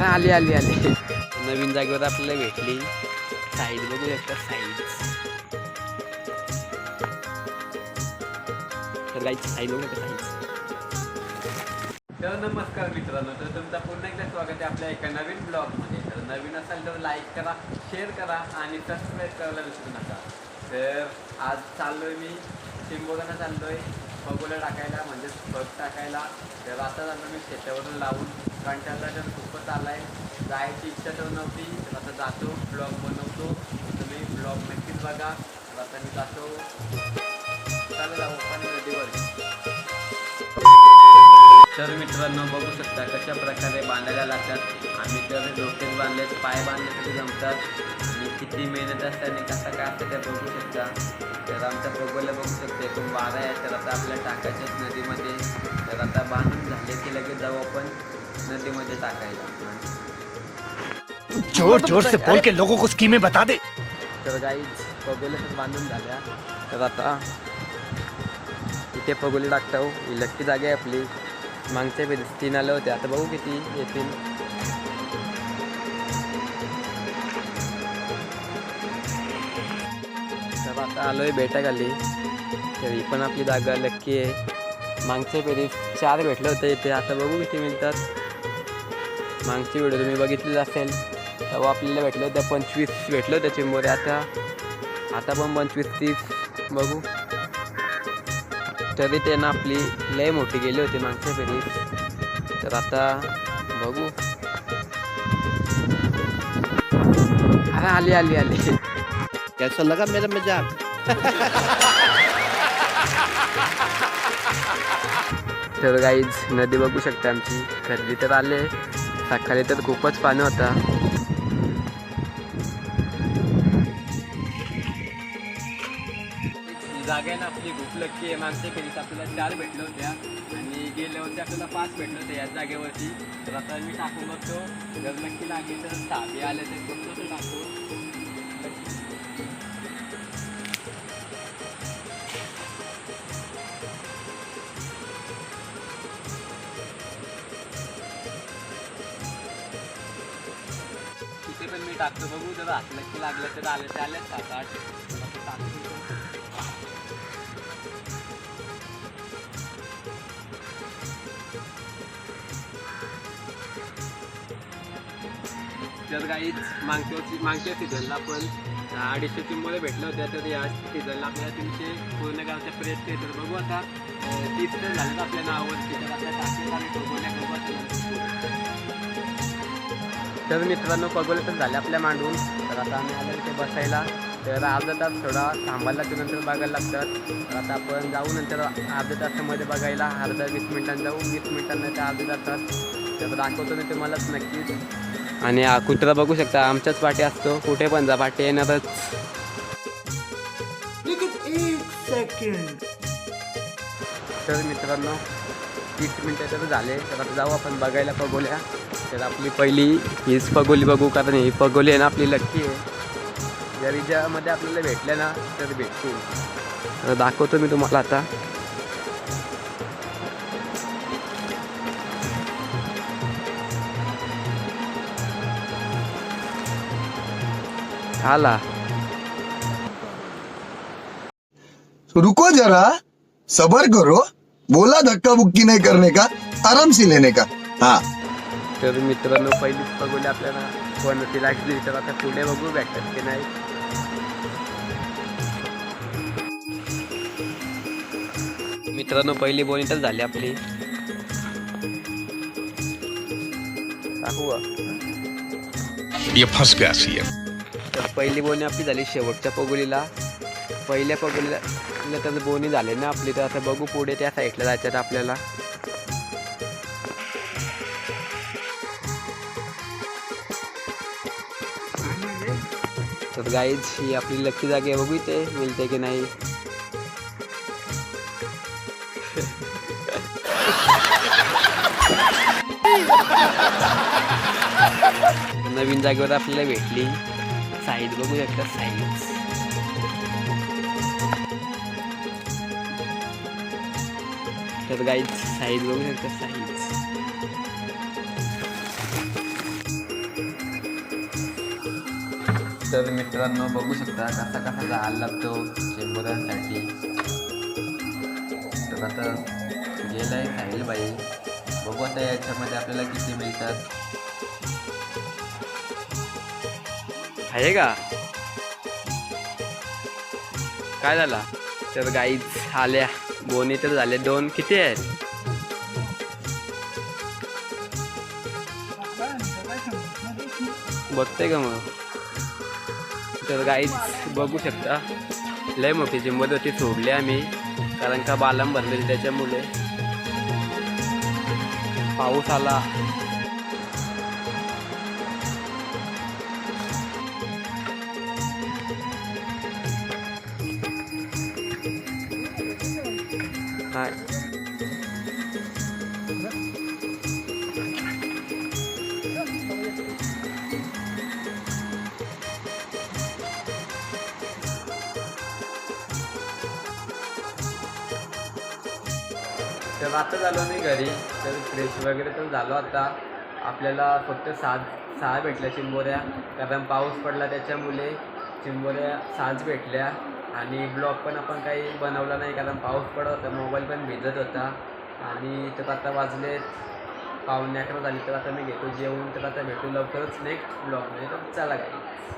अरे आली आली आली. नवीन जागेवर आपल्याला भेटली. साईड बघू शकता साईड तर गाईची साईड बघू शकता साईड तर नमस्कार मित्रांनो तर तुमचं पुन्हा एकदा स्वागत आहे आपल्या एका नवीन ब्लॉगमध्ये तर नवीन असाल तर लाईक करा शेअर करा आणि सबस्क्राईब करायला विसरू नका. तर आज चाललोय मी शिंबोगांना चाललोय. बगोला टाकायला म्हणजेच बग टाकायला. तर आता चाललो मी शेतावरून लावून. कंटाळला तर खूपच आहे जायची इच्छा तर नव्हती. तर आता जातो ब्लॉग बनवतो. तुम्ही ब्लॉग नक्कीच बघा. आता मी जातो. चालेल ओपन नदीवर. तर मित्रांनो बघू शकता कशा प्रकारे बांधायला लागतात. आम्ही तर डोक्यात बांधले पाय बांधले तरी जमतात. आणि किती मेहनत असते आणि कसं काय असतं त्या बघू शकता. तर आमच्या बघूला बघू शकते एकूण बारा आहे. तर आता आपल्या टाकायच्याच नदीमध्ये. तर आता बांधून झाले की लगेच जाऊ आपण. नदीमध्ये टाकायला जोर जोर से बोल के लोगों को स्कीमें बता दे। तर गाईच पगोले बांधून झाल्या. तर आता इथे पगोले टाकतो ही. लक्की जागा आहे आपली. मागच्या वेळेस तीन आले होते आता बघू किती येतील. तर आता आलोय बेटाखाली. तर ही पण आपली जागा लक्की आहे. मागच्या वेळी चार भेटले होते इथे. आता बघू किती मिळतात. मागची व्हिडिओ तुम्ही बघितलेली असेल तेव्हा आपल्याला भेटलं होतं पंचवीस भेटलं होतं चिंबोरे. आता आता पण पंचवीस तीस बघू. तरी ते ना आपली लय मोठी गेली होती मागच्या फेरीत. तर आता बघू. अरे आली आली आली. कैसा लगा मेरा मजाक? तर गाईज नदी बघू शकता आमची. खरेदी तर आले. सकाळी तर खूपच पाणी होता. जागा ना आपली खूप लक्की आहे. मागच्या फेरीत आपल्याला चार भेटल्या होत्या आणि गेल्या होत्या आपल्याला पाच भेटलं होत्या याच जागेवरती. तर आता मी टाकू बघतो. जर नक्की लागली तर सहा आले तर बघतो टाकू. टाकतो बघू जर हात की लागलं तर आलं ते आलं सात आठ तर काहीच मागच्या मागच्या सीझनला पण अडीचशे टीममध्ये भेटलं होत्या तर या सीझनला आपल्याला तीनशे पूर्ण करायचा प्रयत्न आहे तर बघू आता तीस तर झालं आपल्या नावावर तर आपल्या टाकलेलं आम्ही पगोल्या बघू आता. तर मित्रांनो पगोले तर झाले आपल्या मांडून. तर आता आम्ही आलो इथे बसायला. तर अर्धा तास थोडा थांबायला लागतो नंतर बघायला लागतात. तर आता आपण जाऊ नंतर अर्ध्या तासामध्ये बघायला. अर्धा वीस मिनिटांनी जाऊ वीस मिनिटांना ते अर्ध्या तासात. तर दाखवतो मी तुम्हालाच नक्कीच. आणि कुत्रा बघू शकता आमच्याच पाठी असतो. कुठे पण जा पाठी येणारच. तर मित्रांनो तीस मिनटाच्या तर झाले. तर आता जाऊ आपण बघायला पगोल्या. तर आपली पहिली हीच पगोली बघू कारण ही पगोली आहे ना आपली लक्की आहे. जर हिच्यामध्ये आपल्याला भेटल्या ना तर भेटतील. तर दाखवतो मी तुम्हाला आता. आला. रुको जरा. सबर करो. बोला धक्का बुक्की नहीं करने का? आराम से लेने का? हाँ. तर मित्रांनो पहिलीच पगोली आपल्याला कोणती लागली तर आता पुढे बघू भेटतात की नाही. मित्रांनो पहिली बोनी तर झाली आपली. तर पहिली बोनी आपली झाली शेवटच्या पगोलीला. पहिल्या पगडीला तर बोनी झाले ना आपली तर आता बघू पुढे त्या साईडला जायच्यात आपल्याला. तर गाईज ही आपली लक्की जागे बघू इथे मिळते की नाही. नवीन जागेवर आपल्याला भेटली. साईज बघू शकता साईड तर गाईज साईज बघू शकता साईज तर मित्रांनो बघू शकता कसा कसा जायला लागतो चेंबरांसाठी तर आता गेलाय साहिल बाई बघू आता याच्यामध्ये आपल्याला किती मिळतात. आहे का? काय झाला? तर गाईज आल्या. बोनी तर झाले. दोन किती आहेत? बघते का मग? तर गाईच बघू शकता. लय मोठी जिंमत होती सोडली आम्ही. कारण का बालम भरलेली त्याच्यामुळे. पाऊस आला. काय तर आता झालो मी घरी. तर फ्रेश वगैरे तर झालो आता. आपल्याला फक्त सात सहा भेटल्या चिंबोऱ्या. कारण पाऊस पडला त्याच्यामुळे चिंबोऱ्या सहाच भेटल्या. आणि ब्लॉग पण आपण काही बनवला नाही कारण पाऊस पडत होता मोबाईल पण भिजत होता. आणि तर आता वाजले पाहुणे अकरा झाली तर आता मी घेतो जेवून तर आता भेटू लवकरच नेक्स्ट ब्लॉगमध्ये तर चला काही